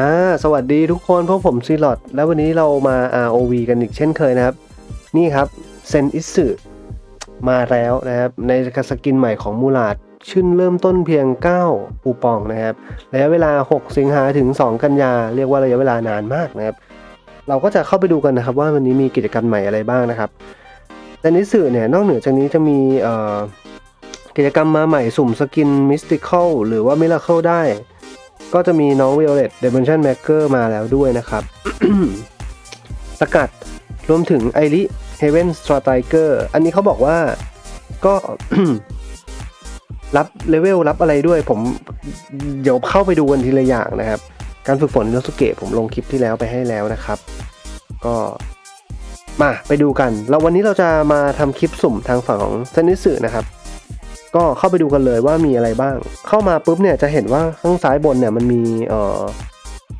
อ่าสวัสดีทุกคนพวกผมซีลอดแล้ววันนี้เรามา ROV กันอีกเช่นเคยนะครับ นี่ครับเซนอิสึมาแล้วนะครับ ในสกินใหม่ของมูลาดชื่นเริ่มต้นเพียง 9 ปูปองนะครับระยะเวลา 6 สิงหาถึง 2 กันยา เรียกว่าระยะเวลานานมากนะครับ เราก็จะเข้าไปดูกันนะครับ ว่าวันนี้มีกิจกรรมใหม่อะไรบ้างนะครับเซนอิสึเนี่ยนอกเหนือจากนี้จะมี กิจกรรมมาใหม่สุ่มสกินมิสติคอลหรือว่ามิราเคิลได้ ก็จะมีน้อง Violet Dimension Maker มาแล้วด้วยนะครับ สกัดรวมถึงไอริ Heaven Striker อันนี้เขาบอกว่าก็รับเลเวลรับอะไรด้วย ผมเดี๋ยวเข้าไปดูกันทีละอย่างนะครับ การฝึกฝนอินโนสุเกะผมลงคลิปที่แล้วไปให้แล้วนะครับ ก็มาไปดูกัน แล้ววันนี้เราจะมาทำคลิปสุ่มทางฝั่งของเซนิสึนะครับ ก็เข้าไปดูกันเลยว่ามีอะไรบ้าง เข้ามาปุ๊บเนี่ยจะเห็นว่าข้างซ้ายบนเนี่ยมันมีออ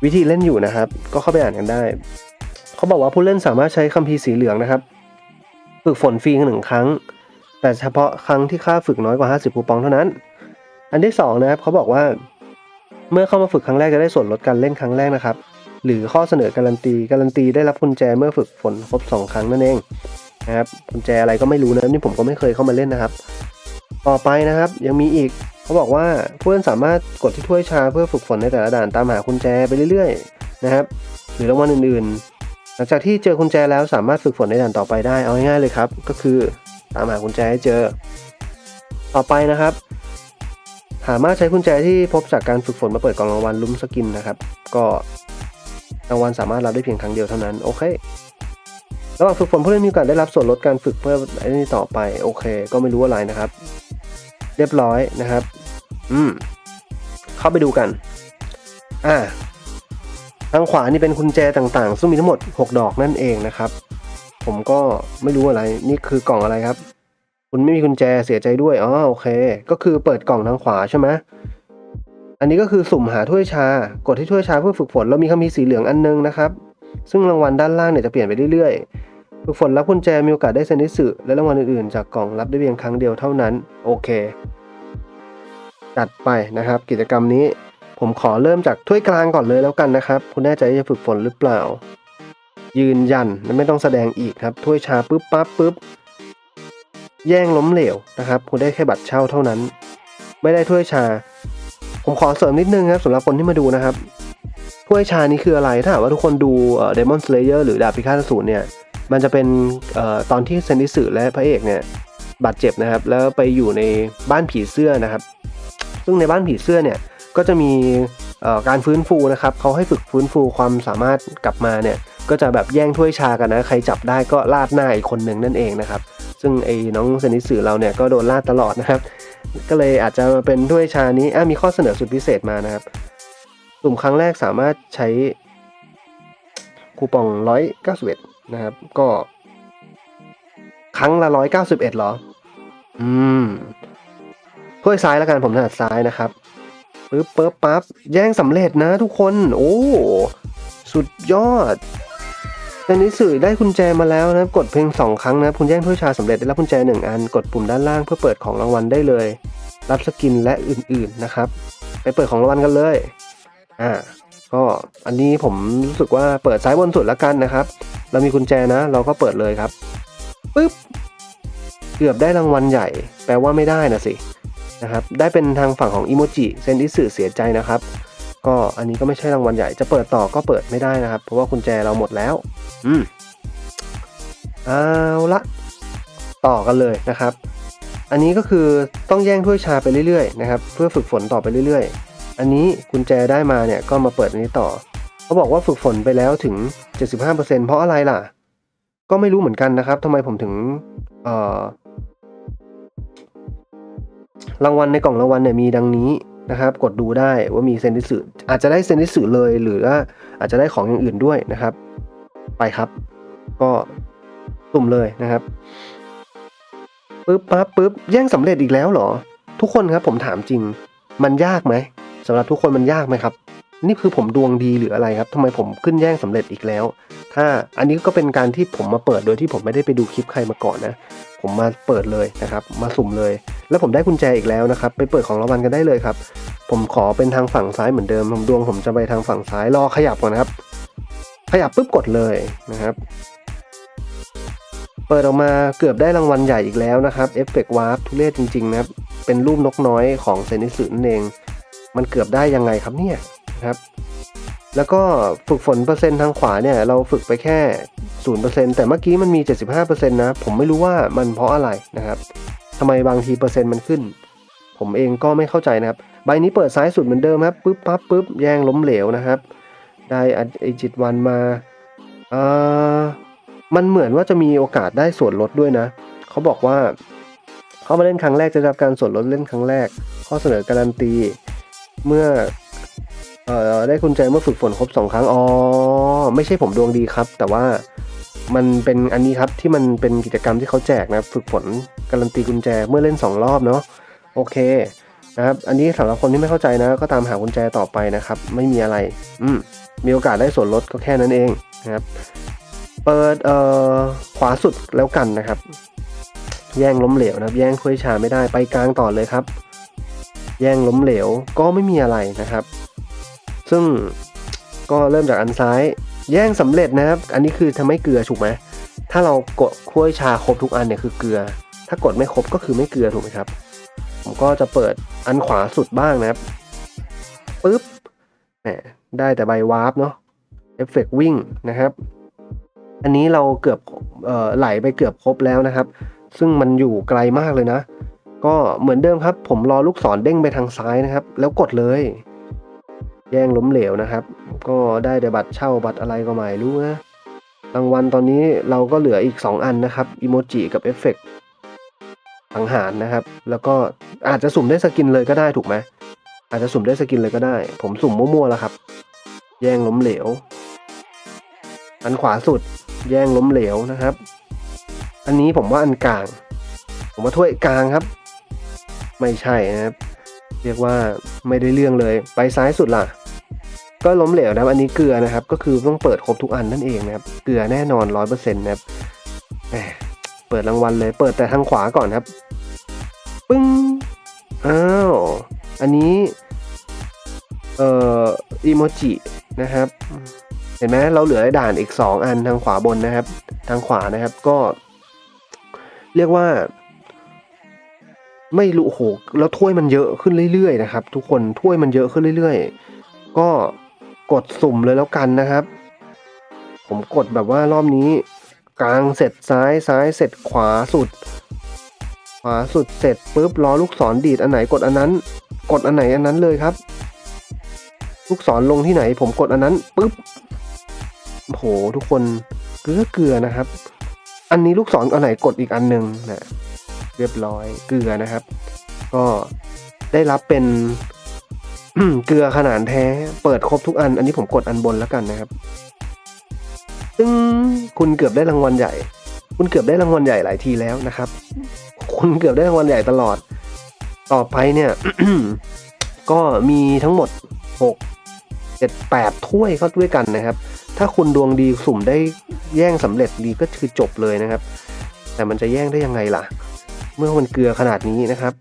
วิธีเล่นอยู่นะครับ ก็เข้าไปอ่านกันได้ เขาบอกว่าผู้เล่นสามารถใช้คัมภีร์สีเหลืองนะครับ ฝึกฝนฟรีหนึ่งครั้ง แต่เฉพาะครั้งที่ค่าฝึกน้อยกว่า 50คูปองเท่านั้น อันที่สองนะครับเขาบอกว่าเมื่อเข้ามาฝึกครั้งแรกจะได้ส่วนลดการเล่นครั้งแรกนะครับ หรือข้อเสนอการันตี การันตีได้รับกุญแจเมื่อฝึกฝนครบสองครั้งนั่นเองนะครับกุญแจอะไรก็ไม่รู้นะนี่ผมก็ไม่เคยเข้ามาเล่นนะครับ ต่อไปนะครับยังมีอีกเขาบอกว่าผู้เล่นสามารถกดที่ถ้วยชาเพื่อฝึกฝนในแต่ละด่านตามหากุญแจไปเรื่อยๆนะครับหรือรางวัลอื่นๆ หลังจากที่เจอกุญแจแล้วสามารถฝึกฝนในด่านต่อไปได้เอาง่ายๆเลยครับ ก็คือตามหากุญแจให้เจอ ต่อไปนะครับสามารถใช้กุญแจที่พบจากการฝึกฝนมาเปิดกล่องรางวัลลุ้มสกินนะครับ ก็รางวัลสามารถรับได้เพียงครั้งเดียวเท่านั้นโอเค ระหว่างฝึกฝนผู้เล่นมีโอกาสได้รับส่วนลดการฝึกเพื่อไอ้นี่ต่อไป โอเค ก็ไม่รู้อะไรนะครับ เรียบร้อยนะครับ อืม เข้าไปดูกัน อ่า ทางขวานี่เป็นกุญแจต่างๆ ซึ่งมีทั้งหมด 6 ดอกนั่นเองนะครับ ผมก็ไม่รู้อะไร นี่คือกล่องอะไรครับ คุณไม่มีกุญแจเสียใจด้วยอ๋อโอเค ก็คือเปิดกล่องทางขวาใช่ไหมอันนี้ก็คือสุ่มหาถ้วยชา กดที่ถ้วยชาเพื่อฝึกฝนแล้วมีคำมีสีเหลืองอันนึงนะครับ ซึ่งรางวัลด้านล่างเนี่ยจะเปลี่ยนไปเรื่อยๆ ฝึกฝนรับกุญแจมีโอกาสได้เซนิสึและรางวัลอื่นๆ จากกล่องรับได้เพียงครั้งเดียวเท่านั้น โอเค จัดไปนะครับ กิจกรรมนี้ ผมขอเริ่มจากถ้วยกลางก่อนเลยแล้วกันนะครับ คุณแน่ใจจะฝึกฝนหรือเปล่า ยืนยันและไม่ต้องแสดงอีกครับ ถ้วยชาปุ๊บปั๊บปุ๊บ แย่งล้มเหลวนะครับ คุณได้แค่บัตรเช่าเท่านั้น ไม่ได้ถ้วยชา ผมขอเสริมนิดนึงครับสำหรับคนที่มาดูนะครับ ถ้วยชานี้คืออะไร ถ้าหากว่าทุกคนดูเดมอนสเลเยอร์หรือดาบพิฆาตสูรเนี่ย มันจะเป็นออตอนที่เซนิสึและพระเอกเนี่ยบาดเจ็บนะครับ แล้วไปอยู่ในบ้านผีเสื้อนะครับ ซึ่งในบ้านผีเสื้อเนี่ยก็จะมีการฟื้นฟูนะครับเขาให้ฝึกฟื้นฟูความสามารถกลับมาเนี่ยก็จะแบบแย่งถ้วยชากันนะ ใครจับได้ก็ลาดหน้าอีกคนหนึ่งนั่นเองนะครับ ซึ่งไอ้น้องเซนิสึเราเนี่ยก็โดนลาดตลอดนะครับ ก็เลยอาจจะมาเป็นถ้วยชานี้อะมีข้อเสนอสุดพิเศษมานะครับ กลุ่มครั้งแรกสามารถใช้คูปอง 191 นะครับ ก็ ครั้งละ 191เหรอ อืมถ้วยซ้ายแล้วกันผมถนัดซ้ายนะครับปึ๊บปึ๊บปั๊บแย่งสำเร็จนะทุกคน โอ้ สุดยอดในนี้สื่อได้กุญแจมาแล้วนะกดเพียงสองครั้งนะคุณแย่งถ้วยชาสำเร็จได้รับกุญแจหนึ่งอัน กดปุ่มด้านล่างเพื่อเปิดของรางวัลได้เลย รับสกินและอื่นๆนะครับ ไปเปิดของรางวัลกันเลย อ่าก็อันนี้ผมรู้สึกว่าเปิดซ้ายบนสุดแล้วกันนะครับ เรามีกุญแจนะ เราก็เปิดเลยครับปึ๊บเกือบได้รางวัลใหญ่ แปลว่าไม่ได้นะสินะครับ ได้เป็นทางฝั่งของอิโมจิเซนอิสึเสียใจนะครับ ก็อันนี้ก็ไม่ใช่รางวัลใหญ่ จะเปิดต่อก็เปิดไม่ได้นะครับ เพราะว่ากุญแจเราหมดแล้ว อืมเอาละต่อกันเลยนะครับ อันนี้ก็คือต้องแย่งถ้วยชาไปเรื่อยๆนะครับ เพื่อฝึกฝนต่อไปเรื่อยๆ อันนี้กุญแจได้มาเนี่ยก็มาเปิดอันนี้ต่อ เขาบอกว่าฝึกฝนไปแล้วถึง 75%เพราะอะไรล่ะ ก็ไม่รู้เหมือนกันนะครับทำไมผมถึงเอ่อรางวัลในกล่องรางวัลเนี่ยมีดังนี้นะครับ กดดูได้ว่ามีเซนดิสึอาจจะได้เซนดิสึเลยหรือว่าอาจจะได้ของอย่างอื่นด้วยนะครับ ไปครับ ก็ตุ่มเลยนะครับปึ๊บปั๊บปึ๊บแย่งสำเร็จอีกแล้วเหรอ ทุกคนครับผมถามจริง มันยากไหม สำหรับทุกคนมันยากไหมครับ นี่คือผมดวงดีหรืออะไรครับทำไมผมขึ้นแย่งสำเร็จอีกแล้ว ถ้าอันนี้ก็เป็นการที่ผมมาเปิดโดยที่ผมไม่ได้ไปดูคลิปใครมาก่อนนะ ผมมาเปิดเลยนะครับ มาสุ่มเลย แล้วผมได้กุญแจอีกแล้วนะครับ ไปเปิดของรางวัลกันได้เลยครับ ผมขอเป็นทางฝั่งซ้ายเหมือนเดิมผมดวงผมจะไปทางฝั่งซ้ายรอขยับก่อนนะครับ ขยับปุ๊บกดเลยนะครับเปิดออกมาเกือบได้รางวัลใหญ่อีกแล้วนะครับเอฟเฟกต์วาร์ปทุเรศจริงๆนะครับเป็นรูปนกน้อยของเซนิสึนั่นเอง มันเกือบได้ยังไงครับเนี่ยนะครับ แล้วก็ฝึกฝนเปอร์เซ็นต์ทางขวาเนี่ย เราฝึกไปแค่ศูนย์เปอร์เซ็นแต่เมื่อกี้มันมี 75%นะ ผมไม่รู้ว่ามันเพราะอะไรนะครับทำไมบางทีเปอร์เซ็นต์มันขึ้น ผมเองก็ไม่เข้าใจนะครับ ใบนี้เปิดซ้ายสุดเหมือนเดิมครับปึ๊บปั๊บปึ๊บแย่งล้มเหลวนะครับ ได้ไอจิตวันมาเอ่อมันเหมือนว่าจะมีโอกาสได้ส่วนลดด้วยนะ เขาบอกว่า เข้ามาเล่นครั้งแรกจะรับการส่วนลดเล่นครั้งแรก ข้อเสนอการันตี เมื่อเอ่อได้กุญแจเมื่อฝึกฝนครบสองครั้งอ๋อไม่ใช่ผมดวงดีครับ แต่ว่ามันเป็นอันนี้ครับที่มันเป็นกิจกรรมที่เขาแจกนะฝึกฝนการันตีกุญแจเมื่อเล่นสองรอบเนาะโอเคนะครับอันนี้สำหรับคนที่ไม่เข้าใจนะ ก็ตามหากุญแจต่อไปนะครับ ไม่มีอะไรอืมมีโอกาสได้ส่วนลดก็แค่นั้นเองนะครับ เปิดเอ่อขวาสุดแล้วกันนะครับ แย่งล้มเหลวนะครับ แย่งถ้วยชาไม่ได้ไปกลางต่อเลยครับ แย่งล้มเหลวก็ไม่มีอะไรนะครับ ซึ่งก็เริ่มจากอันซ้าย แย่งสำเร็จนะครับ อันนี้คือทำให้เกลือถูกไหมถ้าเรากดถ้วยชาครบทุกอันเนี่ยคือเกลือ ถ้ากดไม่ครบก็คือไม่เกลือถูกไหมครับ ผมก็จะเปิดอันขวาสุดบ้างนะครับปึ๊บแหมได้แต่ใบวาร์ปเนาะเอฟเฟกวิ่งนะครับ อันนี้เราเกือบเอ่อไหลไปเกือบครบแล้วนะครับ ซึ่งมันอยู่ไกลมากเลยนะ ก็เหมือนเดิมครับ ผมรอลูกศรเด้งไปทางซ้ายนะครับ แล้วกดเลย แย่งล้มเหลวนะครับ ก็ได้แต่บัตรเช่าบัตรอะไรก็ไม่รู้นะรางวัลตอนนี้เราก็เหลืออีก 2 อันนะครับอีโมจิกับเอฟเฟกต์สังหารนะครับ แล้วก็อาจจะสุ่มได้สกินเลยก็ได้ถูกไหมอาจจะสุ่มได้สกินเลยก็ได้ ผมสุ่มมั่วๆแล้วครับ แย่งล้มเหลว อันขวาสุด แย่งล้มเหลวนะครับ อันนี้ผมว่าอันกลาง ผมว่าถ้วยกลางครับ ไม่ใช่นะครับ เรียกว่าไม่ได้เรื่องเลย ไปซ้ายสุดล่ะ ก็ล้มเหลวนะครับ อันนี้เกลือนะครับ ก็คือต้องเปิดครบทุกอันนั่นเองนะครับ เกลือแน่นอนร้อยเปอร์เซ็นต์นะครับเปิดรางวัลเลย เปิดแต่ทางขวาก่อนครับ ปึ้ง อ้าว อันนี้ เอ่อ อีโมจินะครับ เห็นไหมเราเหลือด่านอีก 2 อันทางขวาบนนะครับ ทางขวานะครับก็ เรียกว่า ไม่รู้โหแล้วถ้วยมันเยอะขึ้นเรื่อยๆนะครับ ทุกคนถ้วยมันเยอะขึ้นเรื่อยๆ ก็กดสุ่มเลยแล้วกันนะครับ ผมกดแบบว่ารอบนี้ กลางเสร็จซ้ายซ้ายเสร็จขวาสุด ขวาสุดเสร็จปุ๊บรอลูกศรดีดอันไหนกดอันนั้น กดอันไหนอันนั้นเลยครับ ลูกศรลงที่ไหน ผมกดอันนั้นปุ๊บโอ้โหทุกคนเกลือเกลือนะครับ อันนี้ลูกศรอันไหนกดอีกอันหนึ่งนะ เรียบร้อยเกลือนะครับ ก็ได้รับเป็นเกลือขนาดแท้ เปิดครบทุกอัน อันนี้ผมกดอันบนแล้วกันนะครับ ซึ่งคุณเกือบได้รางวัลใหญ่ คุณเกือบได้รางวัลใหญ่หลายทีแล้วนะครับ คุณเกือบได้รางวัลใหญ่ตลอด ต่อไปเนี่ย ก็มีทั้งหมดหกเจ็ดแปดถ้วยเข้าด้วยกันนะครับ ถ้าคุณดวงดีสุ่มได้แย่งสำเร็จดีก็คือจบเลยนะครับ แต่มันจะแย่งได้ยังไงล่ะ เมื่อมันเกลือขนาดนี้นะครับ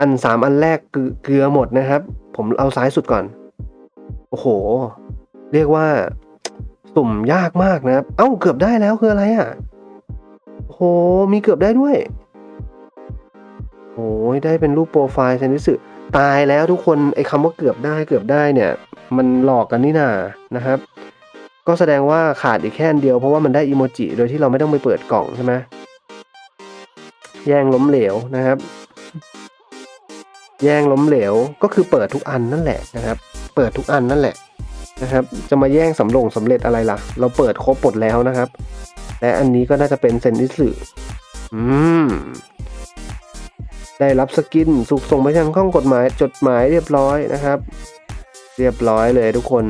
อันสามอันแรกเกลือเกลือหมดนะครับ ผมเอาซ้ายสุดก่อน โอ้โห เรียกว่าสุ่มยากมากนะครับ เอ้าเกือบได้แล้วคืออะไรอะโอ้โหมีเกือบได้ด้วยโอ้ยได้เป็นรูปโปรไฟล์เซนิสึตายแล้วทุกคนไอ้คำว่าเกือบได้เกือบได้เนี่ย มันหลอกกันนี่นานะครับ ก็แสดงว่าขาดอีกแค่นเดียวเพราะว่ามันได้อีโมจิโดยที่เราไม่ต้องไปเปิดกล่องใช่ไหม แย่งล้มเหลวนะครับ แย่งล้มเหลวก็คือเปิดทุกอันนั่นแหละนะครับ เปิดทุกอันนั่นแหละนะครับ จะมาแย่งสำลงสำเร็จอะไรล่ะ เราเปิดครบหมดแล้วนะครับ และอันนี้ก็น่าจะเป็นเซนดิสึอืมได้รับสกินสุกส่งไปทางข้องกฎหมายจดหมายเรียบร้อยนะครับ เรียบร้อยเลยทุกคน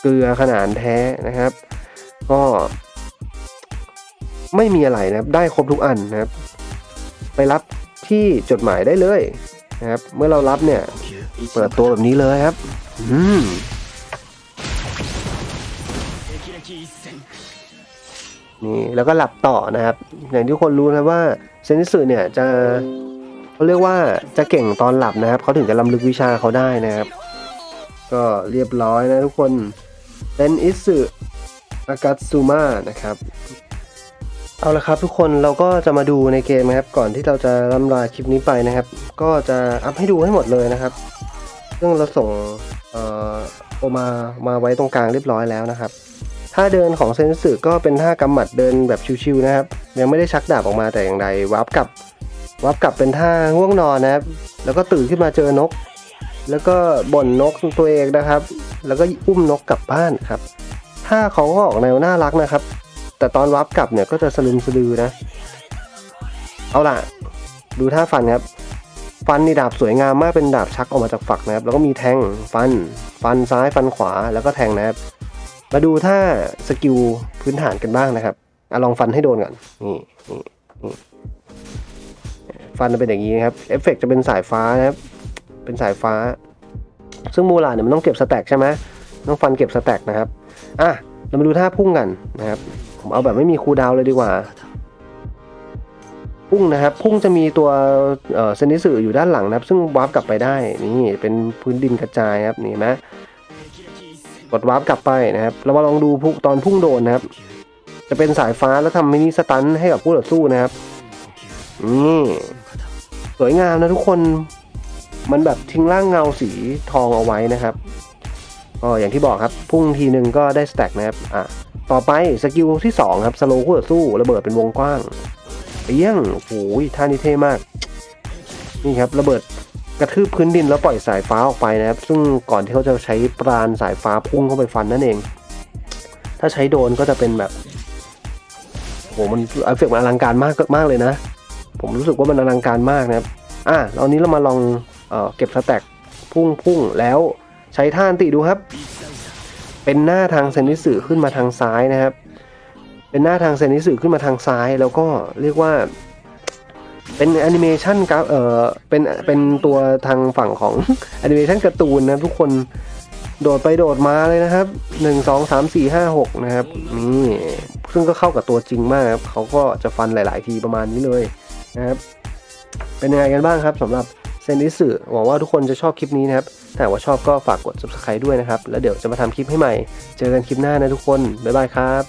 เกลือขนาดแท้นะครับ ก็ ไม่มีอะไรนะครับ ได้ครบทุกอันนะครับ ไปรับที่จดหมายได้เลยนะครับ เมื่อเรารับเนี่ย เปิดตัวแบบนี้เลยครับ อืมนี่แล้วก็หลับต่อนะครับ อย่างที่ทุกคนรู้นะว่าเซนิสึเนี่ยจะเขาเรียกว่าจะเก่งตอนหลับนะครับเขาถึงจะลำลึกวิชาเขาได้นะครับ ก็เรียบร้อยนะทุกคนเซนิสึอากาซูมานะครับ เอาละครับทุกคนเราก็จะมาดูในเกมนะครับ ก่อนที่เราจะล่ำลาคลิปนี้ไปนะครับ ก็จะอัพให้ดูให้หมดเลยนะครับ ซึ่งเราส่งเอ่อโอมามาไว้ตรงกลางเรียบร้อยแล้วนะครับท่าเดินของเซนสึก็เป็นท่ากำหมัดเดินแบบชิวๆนะครับ ยังไม่ได้ชักดาบออกมาแต่อย่างใดวับกลับวับกลับเป็นท่าง่วงนอนนะครับ แล้วก็ตื่นขึ้นมาเจอนก แล้วก็บ่นนกตัวเองนะครับ แล้วก็อุ้มนกกลับบ้านครับท่าเขาก็ออกแนวน่ารักนะครับ แต่ตอนวับกลับเนี่ยก็จะสลึมสลือนะ เอาล่ะ ดูท่าฟันครับ ฟันนี่ดาบสวยงามมากเป็นดาบชักออกมาจากฝักนะครับ แล้วก็มีแทงฟัน ฟันซ้ายฟันขวาแล้วก็แทงนะครับ มาดูท่าสกิลพื้นฐานกันบ้างนะครับอะลองฟันให้โดนก่อนนี่นี่นี่ฟันจะเป็นอย่างนี้นะครับ เอฟเฟกต์จะเป็นสายฟ้านะครับ เป็นสายฟ้า ซึ่งมูลาเนี่ยมันต้องเก็บสแต็กใช่ไหมต้องฟันเก็บสแต็กนะครับ อะ เรามาดูท่าพุ่งกันนะครับ ผมเอาแบบไม่มีคูดาวเลยดีกว่า พุ่งนะครับพุ่งจะมีตัวเซนิสึอยู่ด้านหลังนะครับ ซึ่งวาร์ปกลับไปได้นี่เป็นพื้นดินกระจายครับนี่นไหมกดวาร์ปกลับไปนะครับ เรามาลองดูพุ่งตอนพุ่งโดนนะครับ จะเป็นสายฟ้าแล้วทำมินิสตันให้กับผู้ต่อสู้นะครับนี่สวยงามนะทุกคนมันแบบทิ้งร่างเงาสีทองเอาไว้นะครับก็อย่างที่บอกครับ พุ่งทีหนึ่งก็ได้สแต็กนะครับอะ ต่อไปสกิลที่สองครับสโลว์คู่ต่อสู้ระเบิดเป็นวงกว้างเปี้ยงโอ้โหท่านี้เท่มาก นี่ครับระเบิดกระทืบพื้นดินแล้วปล่อยสายฟ้าออกไปนะครับ ซึ่งก่อนที่เขาจะใช้ปราณสายฟ้าพุ่งเข้าไปฟันนั่นเอง ถ้าใช้โดนก็จะเป็นแบบโอ้โหมันเอฟเฟกต์มันอลังการมากมากเลยนะ ผมรู้สึกว่ามันอลังการมากนะครับ อะตอนนี้เรามาลองเออเก็บสแต็กพุ่งพุ่งแล้วใช้ท่านติดูครับ เป็นหน้าทางเซนิสึขึ้นมาทางซ้ายนะครับ เป็นหน้าทางเซนิสึขึ้นมาทางซ้าย แล้วก็เรียกว่าเป็นแอนิเมชันครับเออเป็นเป็นตัวทางฝั่งของแอนิเมชันการ์ตูนนะทุกคนโดดไปโดดมาเลยนะครับ 1 2 3 4 5 6 นะครับนี่ซึ่งก็เข้ากับตัวจริงมากครับเขาก็จะฟันหลาย ๆ ทีประมาณนี้เลยนะครับ เป็นยังไงกันบ้างครับสำหรับ เซนิสึหวังว่าทุกคนจะชอบคลิปนี้นะครับถ้าว่าชอบก็ฝากกด subscribe ด้วยนะครับ แล้วเดี๋ยวจะมาทำคลิปให้ใหม่ เจอกันคลิปหน้านะทุกคน บ๊ายบายครับ